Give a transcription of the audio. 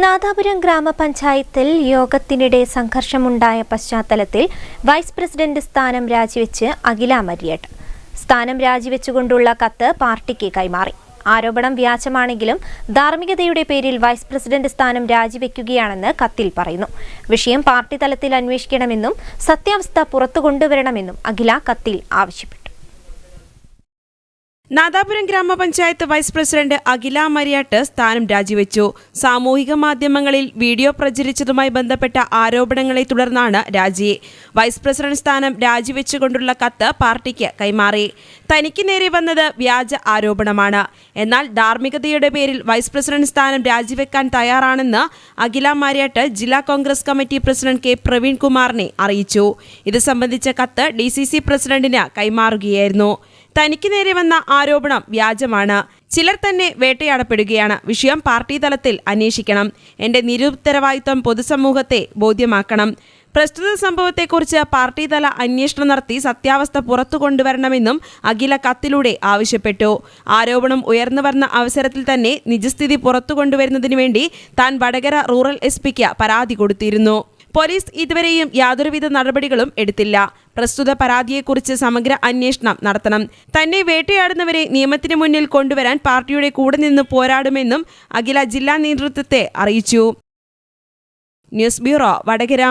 നാദാപുരം ഗ്രാമപഞ്ചായത്തിൽ യോഗത്തിനിടെ സംഘർഷമുണ്ടായ പശ്ചാത്തലത്തിൽ vice president സ്ഥാനം രാജിവെച്ച് അഖില മരിയട്ട്. സ്ഥാനം രാജിവെച്ചുകൊണ്ടുള്ള കത്ത് പാർട്ടിക്ക് കൈമാറി. ആരോപണം വ്യാജമാണെങ്കിലും ധാർമ്മികതയുടെ പേരിൽ വൈസ് പ്രസിഡന്റ് സ്ഥാനം രാജിവെക്കുകയാണെന്ന് കത്തിൽ പറയുന്നു. വിഷയം പാർട്ടി തലത്തിൽ അന്വേഷിക്കണമെന്നും സത്യാവസ്ഥ പുറത്തു കൊണ്ടുവരണമെന്നും അഖില കത്തിൽ ആവശ്യപ്പെട്ടു. നാദാപുരം ഗ്രാമപഞ്ചായത്ത് വൈസ് പ്രസിഡന്റ് അഖില മരിയാട്ട് സ്ഥാനം രാജിവെച്ചു. സാമൂഹിക മാധ്യമങ്ങളിൽ വീഡിയോ പ്രചരിച്ചതുമായി ബന്ധപ്പെട്ട ആരോപണങ്ങളെ തുടർന്നാണ് രാജി. വൈസ് പ്രസിഡന്റ് സ്ഥാനം രാജിവെച്ചുകൊണ്ടുള്ള കത്ത് പാർട്ടിക്ക് കൈമാറി. തനിക്ക് നേരെ വന്നത് വ്യാജ ആരോപണമാണ്. എന്നാൽ ധാർമ്മികതയുടെ പേരിൽ വൈസ് പ്രസിഡന്റ് സ്ഥാനം രാജിവെക്കാൻ തയ്യാറാണെന്ന് അഖില മാരിയാട്ട് ജില്ലാ കോൺഗ്രസ് കമ്മിറ്റി പ്രസിഡന്റ് കെ പ്രവീൺകുമാറിനെ അറിയിച്ചു. ഇത് സംബന്ധിച്ച കത്ത് ഡി പ്രസിഡന്റിന് കൈമാറുകയായിരുന്നു. തനിക്ക് നേരെ വന്ന ആരോപണം വ്യാജമാണ്. ചിലർ തന്നെ വേട്ടയാടപ്പെടുകയാണ്. വിഷയം പാർട്ടി തലത്തിൽ അന്വേഷിക്കണം. എന്റെ നിരുത്തരവാദിത്വം പൊതുസമൂഹത്തെ ബോധ്യമാക്കണം. പ്രസ്തുത സംഭവത്തെക്കുറിച്ച് പാർട്ടി തല അന്വേഷണം നടത്തി സത്യാവസ്ഥ പുറത്തു കൊണ്ടുവരണമെന്നും അഖില കത്തിലൂടെ ആവശ്യപ്പെട്ടു. ആരോപണം ഉയർന്നു വന്ന അവസരത്തിൽ തന്നെ നിജസ്ഥിതി പുറത്തു കൊണ്ടുവരുന്നതിനു വേണ്ടി താൻ വടകര റൂറൽ എസ് പരാതി കൊടുത്തിരുന്നു. പോലീസ് ഇതുവരെയും യാതൊരുവിധ നടപടികളും എടുത്തില്ല. പ്രസ്തുത പരാതിയെക്കുറിച്ച് സമഗ്ര അന്വേഷണം നടത്തണം. തന്നെ വേട്ടയാടുന്നവരെ നിയമത്തിന് മുന്നിൽ കൊണ്ടുവരാൻ പാർട്ടിയുടെ കൂടെ നിന്ന് പോരാടുമെന്നും അഖില ജില്ലാ നേതൃത്വത്തെ അറിയിച്ചു. News bureau Vadakara.